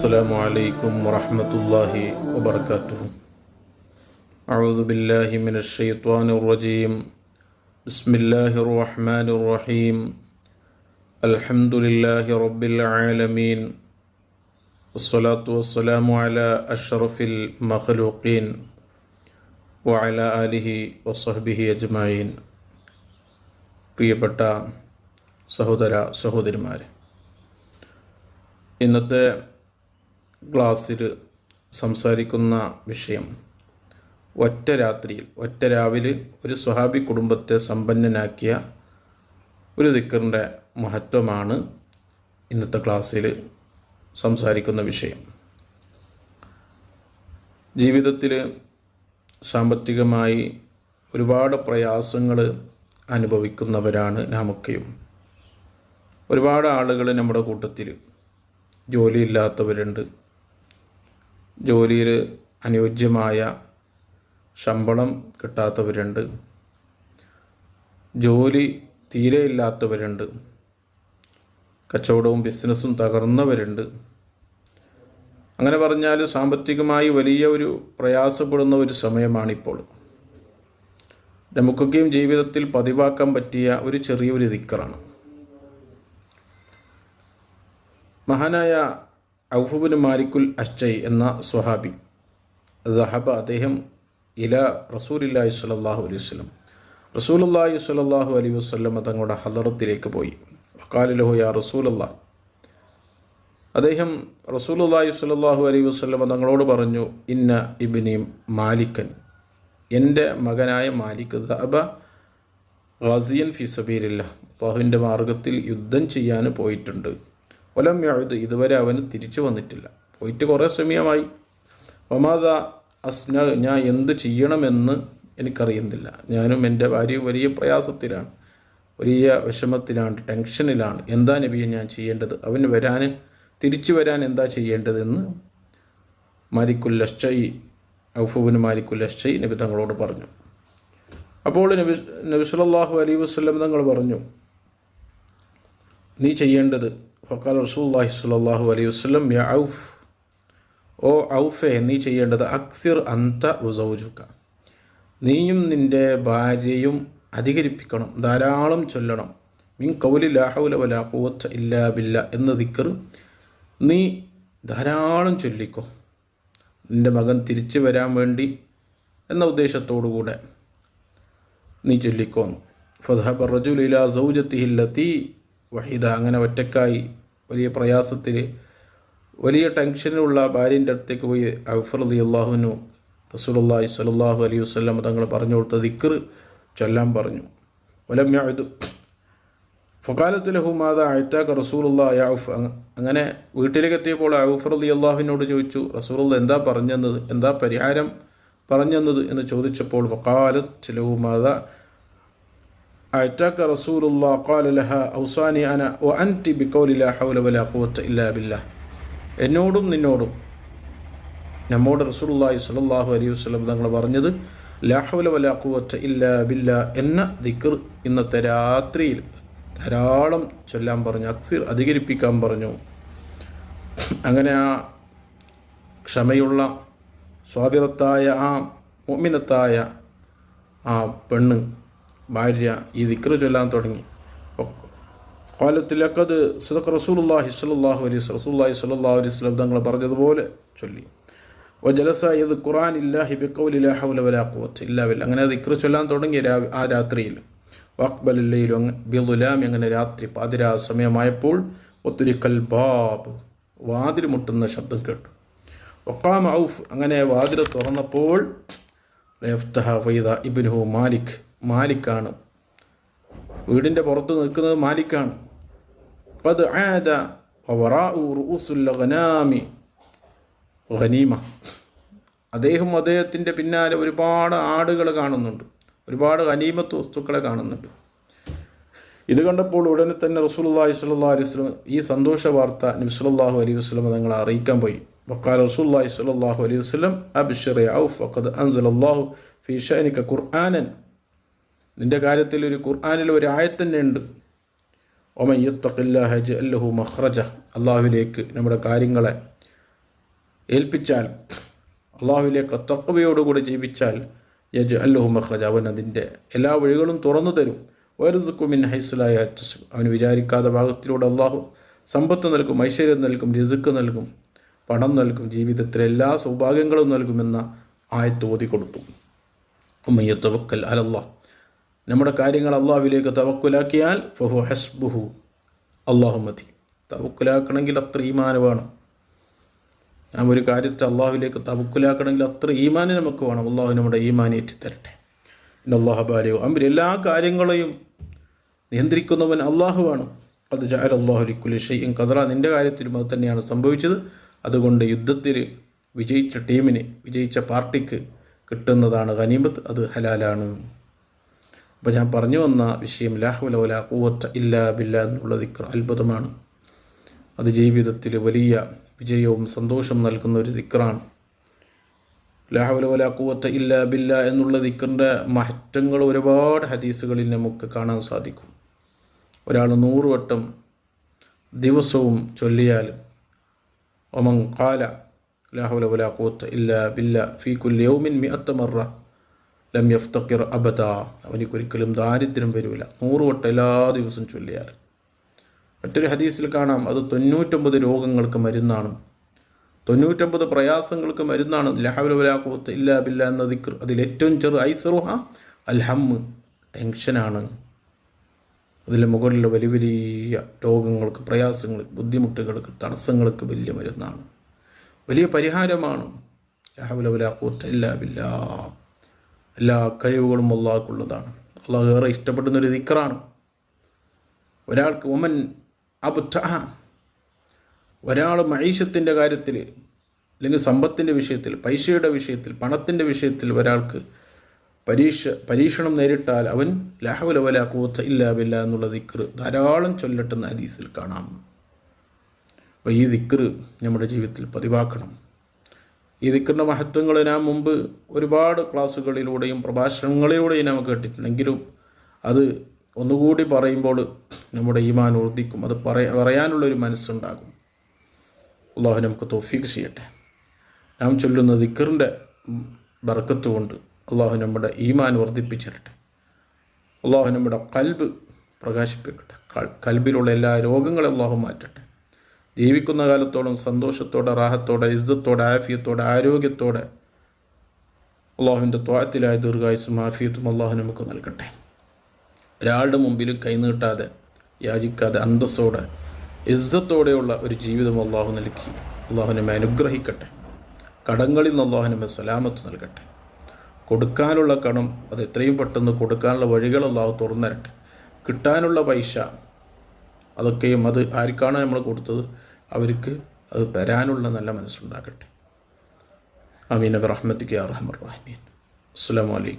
السلام عليكم ورحمة الله وبركاته أعوذ بالله من الشيطان الرجيم بسم الله الرحمن الرحيم الحمد لله رب العالمين والصلاة والسلام على أشرف المخلوقين وعلى آله وصحبه أجمعين പ്രിയപ്പെട്ട സഹോദര സഹോദരിമാരെ ഇന്നത്തെ ക്ലാസ്സിൽ സംസാരിക്കുന്ന വിഷയം. ഒറ്റ രാത്രിയിൽ ഒറ്റ രാവിലെ ഒരു സ്വഹാബി കുടുംബത്തെ സമ്പന്നനാക്കിയ ഒരു ദിക്കറിന്റെ മഹത്വമാണ് ഇന്നത്തെ ക്ലാസ്സിൽ സംസാരിക്കുന്ന വിഷയം. ജീവിതത്തിൽ സാമ്പത്തികമായി ഒരുപാട് പ്രയാസങ്ങൾ അനുഭവിക്കുന്നവരാണ് നാമൊക്കെയും. ഒരുപാട് ആളുകൾ നമ്മുടെ കൂട്ടത്തിൽ ജോലിയില്ലാത്തവരുണ്ട്. ജോലിയിൽ അനുയോജ്യമായ ശമ്പളം കിട്ടാത്തവരുണ്ട്. ജോലി തീരെ ഇല്ലാത്തവരുണ്ട്. കച്ചവടവും ബിസിനസ്സും തകർന്നവരുണ്ട്. അങ്ങനെ പറഞ്ഞാൽ സാമ്പത്തികമായി വലിയ ഒരു പ്രയാസപ്പെടുന്ന ഒരു സമയമാണിപ്പോൾ. നമുക്കൊക്കെയും ജീവിതത്തിൽ പതിവാക്കാൻ പറ്റിയ ഒരു ചെറിയൊരു ദിക്കറാണ്. മഹാനായ ഔഫുബിന് മാലിക്കുൽ അഷ്ജയ് എന്ന സ്വഹാബി. ദഹബ അദ്ദേഹം ഇല റസൂലില്ലാഹി സ്വലല്ലാഹു അലൈഹി വസല്ലം. റസൂലുള്ളാഹി സ്വലല്ലാഹു അലൈഹി വസ്ലം തങ്ങളുടെ ഹദറത്തിലേക്ക് പോയി. വക്കാലിലഹു യാ റസൂലല്ലാ. അദ്ദേഹം റസൂലുള്ളാഹി സ്വലല്ലാഹു അലൈഹി വസ്ലം തങ്ങളോട് പറഞ്ഞു ഇന്ന ഇബിനി മാലിക്കൻ. എന്റെ മകനായ മാലിക് ദഹബ ഗാസിയൻ ഫി സബീലില്ല. അള്ളാഹുവിന്റെ മാർഗത്തിൽ യുദ്ധം ചെയ്യാൻ പോയിട്ടുണ്ട്. ഒലം യാഴുത് ഇതുവരെ അവന് തിരിച്ചു വന്നിട്ടില്ല. പോയിട്ട് കുറേ സമയമായി. ഒമാദ അസ്ന ഞാൻ എന്ത് ചെയ്യണമെന്ന് എനിക്കറിയുന്നില്ല. ഞാനും എന്റെ ഭാര്യയും വലിയ പ്രയാസത്തിലാണ് വലിയ വിഷമത്തിലാണ് ടെൻഷനിലാണ്. എന്താ നബിയെ ഞാൻ ചെയ്യേണ്ടത്? അവന് വരാൻ തിരിച്ചു വരാൻ എന്താ ചെയ്യേണ്ടതെന്ന് മാലിക്കുൽ ലഷ്ചൈ ഔഫുബിന് മാലിക്കുൽ ലഷ്ചൈ നബി തങ്ങളോട് പറഞ്ഞു. അപ്പോൾ നബി നബി സല്ലല്ലാഹു അലൈഹി വസല്ലം തങ്ങൾ പറഞ്ഞു നീ ചെയ്യേണ്ടത് ഫക്കാൽ റസൂല്ലാഹി സ്വല്ലല്ലാഹു അലൈഹി വസല്ലം യാ ഔഫ് ഓ ഔഫെ നീ ചെയ്യേണ്ടത് അക്സിർ അന്ത ഉസൗജുക്ക നീയും നിന്റെ ഭാര്യയും അധികരിപ്പിക്കണം ധാരാളം ചൊല്ലണം. മിൻ കൗലി ലാഹൗല വല കൂവത്ത ഇല്ലാ ബില്ല എന്ന ദിക്കർ നീ ധാരാളം ചൊല്ലിക്കോ. നിന്റെ മകൻ തിരിച്ചു വരാൻ വേണ്ടി എന്ന ഉദ്ദേശത്തോടുകൂടെ നീ ചൊല്ലിക്കോന്നു. ഫദ്ഹബ റജുലില സൗജത്തിഹില്ലത്തി വഹിദ അങ്ങനെ ഒറ്റക്കായി വലിയ പ്രയാസത്തിൽ വലിയ ടെൻഷനിലുള്ള ഭാര്യന്റെ അടുത്തേക്ക് പോയി അഫർ അലി അള്ളാഹുവിനു റസൂലുള്ളാഹി സ്വല്ലല്ലാഹു അലൈഹി വസല്ലം തങ്ങൾ പറഞ്ഞു കൊടുത്ത ദിക്കർ ചൊല്ലാൻ പറഞ്ഞു. വലമ്യായതു ഫക്കാലത്തുലഹു മാത അയറ്റാക്ക റസൂലുള്ള അയാഫ് അങ്ങനെ വീട്ടിലേക്ക് എത്തിയപ്പോൾ അഫർ അലി അള്ളാഹുവിനോട് ചോദിച്ചു റസൂലുള്ള എന്താ പറഞ്ഞെന്നത്? എന്താ പരിഹാരം പറഞ്ഞെന്നത്? എന്ന് ചോദിച്ചപ്പോൾ ഫക്കാലത്ത് ലഹു മാത أتاك رسول الله قال لها أوصاني أنا وأنت بقول لا حول ولا قوة إلا بالله എന്നോടും നിന്നോടും നമ്മോട് റസൂലുള്ളാഹി സ്വല്ലല്ലാഹു അലൈഹി വസല്ലം തങ്ങൾ പറഞ്ഞത് ലാഹുല വല ഖുവത്ത ഇല്ല ബില്ല എന്ന ദിക്ർ ഇന്നത്തെ രാത്രിയിൽ ധാരാളം ചൊല്ലാൻ പറഞ്ഞു അക്സിർ അധികരിപ്പിക്കാൻ പറഞ്ഞു അങ്ങനെ ആ ക്ഷമയുള്ള സ്വാഭിറത്തായ ആ മോമിനത്തായ ആ പെണ്ണ് ഭാര്യ ഈ ദിക്ർ ചൊല്ലാൻ തുടങ്ങി. കാലത്തിലക്കത് സദക്ക് റസൂലുല്ലാഹി സ്വല്ലാഹു അലൈസ് റസൂലുള്ളാഹി സ്വല്ലാഹു അലൈഹി വസല്ലം തങ്ങൾ പറഞ്ഞതുപോലെ ചൊല്ലി. വജലസ ഇത് ഖുറാൻ ഇല്ലാഹി ബിക്കൗലി ഇല്ലാവില്ല. ഇല്ലാ അങ്ങനെ ദിക്ർ ചൊല്ലാൻ തുടങ്ങി ആ രാത്രിയിൽ. വാക്ബലില്ലയിലും ബിദുലാം അങ്ങനെ രാത്രി പാതിരാ സമയമായപ്പോൾ ഒത്തിരി ബാബ് വാതിൽ മുട്ടുന്ന ശബ്ദം കേട്ടു. ഒക്കാം ഔഫ് അങ്ങനെ വാതിൽ തുറന്നപ്പോൾ ഫൈദ ഇബ്നുഹു മാലിക് മാലിക്കാണ്. വീടിന്റെ പുറത്ത് നിൽക്കുന്നത് മാലിക്കാണ്. ആദ ഖനാമി അദ്ദേഹം അദ്ദേഹത്തിന്റെ പിന്നാലെ ഒരുപാട് ആടുകൾ കാണുന്നുണ്ട്. ഒരുപാട് ഖനീമത്ത് വസ്തുക്കളെ കാണുന്നുണ്ട്. ഇത് കണ്ടപ്പോൾ ഉടനെ തന്നെ റസൂലുള്ളാഹി സ്വല്ലാ അലൈഹി വസ്ലം ഈ സന്തോഷ വാർത്ത നബി സല്ലല്ലാഹു അലൈഹി വസ്ലം തങ്ങളെ അറിയിക്കാൻ പോയി. വക്കാൽ റസൂലുള്ളാഹി സ്വല്ലാഹു അലൈഹി വസ്ലം അബ്ശിർ യാ ഔഫ് വഖദ് അൻസലല്ലാഹു ഫീ ഷഅനിക ഖുർആനൻ നിന്റെ കാര്യത്തിൽ ഒരു ഖുർആാനിൽ ഒരു ആയത്തന്നെ ഉണ്ട് ഒമയ്യത്തഖില്ല ഹജ് അല്ലഹു മഹ്റജ അള്ളാഹുവിലേക്ക് നമ്മുടെ കാര്യങ്ങളെ ഏൽപ്പിച്ചാൽ അള്ളാഹുവിലേക്ക് തക്കവയോടുകൂടി ജീവിച്ചാൽ യജ് അല്ലഹു മഹ്റജ അവൻ അതിന്റെ എല്ലാ വഴികളും തുറന്നു തരും. വൈറസുക്കുമിൻ ഹൈസുലായ അവന് വിചാരിക്കാത്ത ഭാഗത്തിലൂടെ അള്ളാഹു സമ്പത്ത് നൽകും ഐശ്വര്യം നൽകും രിസുക്ക് നൽകും പണം നൽകും ജീവിതത്തിലെ എല്ലാ സൗഭാഗ്യങ്ങളും നൽകുമെന്ന ആയത്ത് ഓതി കൊടുത്തു ഉമ്മയ്യ തവക്കൽ അലല്ലാ നമ്മുടെ കാര്യങ്ങൾ അള്ളാഹുവിലേക്ക് തവക്കുലാക്കിയാൽ ഫഹു ഹസ്ബുഹു. അള്ളാഹു മതി തവക്കുലാക്കണമെങ്കിൽ അത്ര ഈമാന് വേണം. ഞാൻ ഒരു കാര്യത്തെ അള്ളാഹുവിലേക്ക് തവക്കുലാക്കണമെങ്കിൽ അത്ര ഈമാന് നമുക്ക് വേണം. അള്ളാഹു നമ്മുടെ ഈമാൻ ഏറ്റിത്തരട്ടെ. അള്ളാഹു ബാലയോ അമ്പിൽ എല്ലാ കാര്യങ്ങളെയും നിയന്ത്രിക്കുന്നവൻ അള്ളാഹുവാണ് അത് ജാൽ അള്ളാഹുലിക്കുലി ഷെയ്യും കദറ നിന്റെ കാര്യത്തിലും അത് തന്നെയാണ് സംഭവിച്ചത്. അതുകൊണ്ട് യുദ്ധത്തിൽ വിജയിച്ച ടീമിന് വിജയിച്ച പാർട്ടിക്ക് കിട്ടുന്നതാണ് ഖനീമത്ത് അത് ഹലാലാണ്. അപ്പോൾ ഞാൻ പറഞ്ഞു വന്ന വിഷയം ലാഹുലൗല കൂവത്ത ഇല്ലാ ബില്ല എന്നുള്ള ദിക്ർ അത്ഭുതമാണ്. അത് ജീവിതത്തിൽ വലിയ വിജയവും സന്തോഷം നൽകുന്ന ഒരു ദിക്റാണ്. ലാഹുലൗല കൂവത്ത ഇല്ലാ ബില്ല എന്നുള്ള ദിക്റിന്റെ മാറ്റങ്ങൾ ഒരുപാട് ഹദീസുകളിൽ നമുക്ക് കാണാൻ സാധിക്കും. ഒരാൾ നൂറ് വട്ടം ദിവസവും ചൊല്ലിയാൽ ഒമൻ കാല ലാഹുല ഇല്ലാ കൂത്ത ഇല്ല ബില്ല ഫീ കുല്യൗമിൻ മി അത്തമറ മറ ലം യഫ്തക്കിർ അബദ. അവനിക്കൊരിക്കലും ദാരിദ്ര്യം വരില്ല നൂറ് വട്ടം എല്ലാ ദിവസവും ചൊല്ലിയാൽ. മറ്റൊരു ഹദീസിൽ കാണാം അത് തൊണ്ണൂറ്റൊമ്പത് രോഗങ്ങൾക്ക് മരുന്നാണ്. തൊണ്ണൂറ്റൊമ്പത് പ്രയാസങ്ങൾക്ക് മരുന്നാണ്. ലഹബുൽ ഇല്ലാ ബില്ല എന്ന ദിക്ർ. അതിൽ ഏറ്റവും ചെറു ഐസറുഹ അൽഹമ്മ് ടെൻഷനാണ് അതിൽ മുകളിൽ വലിയ വലിയ രോഗങ്ങൾക്ക് പ്രയാസങ്ങൾ ബുദ്ധിമുട്ടുകൾക്ക് തടസ്സങ്ങൾക്ക് വലിയ മരുന്നാണ്. വലിയ പരിഹാരമാണ്. ലഹബുൽ ഇല്ലാ ബില്ല. എല്ലാ കഴിവുകളും അള്ളാഹ്ക്കുള്ളതാണ്. അള്ളാഹ് ഏറെ ഇഷ്ടപ്പെടുന്ന ഒരു ദിക്റാണ്. ഒരാൾക്ക് ഒമൻ അബുദ്ധ ഒരാൾ മൈഷത്തിന്റെ കാര്യത്തിൽ അല്ലെങ്കിൽ സമ്പത്തിന്റെ വിഷയത്തിൽ പൈസയുടെ വിഷയത്തിൽ പണത്തിന്റെ വിഷയത്തിൽ ഒരാൾക്ക് പരീക്ഷ പരീക്ഷണം നേരിട്ടാൽ അവൻ ലാഹുല വല കൂത്ത ഇല്ലാവില്ല എന്നുള്ള ദിക്കർ ധാരാളം ചൊല്ലട്ടെന്ന് ഹദീസിൽ കാണാം. അപ്പോൾ ഈ ദിക്കർ നമ്മുടെ ജീവിതത്തിൽ പതിവാക്കണം. ഈ ദിക്കറിന്റെ മഹത്വങ്ങൾ ഞാൻ മുമ്പ് ഒരുപാട് ക്ലാസ്സുകളിലൂടെയും പ്രഭാഷണങ്ങളിലൂടെയും നമുക്ക് കേട്ടിട്ടുണ്ടെങ്കിലും അത് ഒന്നുകൂടി പറയുമ്പോൾ നമ്മുടെ ഈമാൻ വർദ്ധിക്കും. അത് പറയ പറയാനുള്ളൊരു മനസ്സുണ്ടാകും. അള്ളാഹു നമുക്ക് തോഫീക്ക് ചെയ്യട്ടെ. നാം ചൊല്ലുന്ന ദിക്കറിന്റെ ബർക്കത്ത് കൊണ്ട് അള്ളാഹു നമ്മുടെ ഈമാൻ വർദ്ധിപ്പിച്ചിരട്ടെ. അള്ളാഹു നമ്മുടെ കൽബ് പ്രകാശിപ്പിക്കട്ടെ. കൽബിലുള്ള എല്ലാ രോഗങ്ങളും അള്ളാഹു മാറ്റട്ടെ. ജീവിക്കുന്ന കാലത്തോളം സന്തോഷത്തോടെ റാഹത്തോടെ ഇസ്സത്തോടെ ആഫിയത്തോടെ ആരോഗ്യത്തോടെ അള്ളാഹുവിന്റെ ത്വാത്തിലായ ദീർഘായുസും ആഫിയത്തും അള്ളാഹു നമുക്ക് നൽകട്ടെ. ഒരാളുടെ മുമ്പിൽ കൈനീട്ടാതെ യാചിക്കാതെ അന്തസ്സോടെ ഇസ്സത്തോടെയുള്ള ഒരു ജീവിതം അള്ളാഹു നൽകി. അള്ളാഹു അനുഗ്രഹിക്കട്ടെ. കടങ്ങളിൽ നിന്ന് അള്ളാഹു നമ്മെ സലാമത്ത് നൽകട്ടെ. കൊടുക്കാനുള്ള കടം അത് എത്രയും പെട്ടെന്ന് കൊടുക്കാനുള്ള വഴികൾ അള്ളാഹു തുറന്നരട്ടെ. കിട്ടാനുള്ള പൈസ അതൊക്കെയും അത് ആർക്കാണ് നമ്മൾ കൊടുത്തത് അവർക്ക് അത് തരാനുള്ള നല്ല മനസ്സുണ്ടാകട്ടെ. അമീൻ. റഹ്മത്തിക്ക് അറഹമർ റഹ്മീൻ. അസ്സാം വലൈക്കും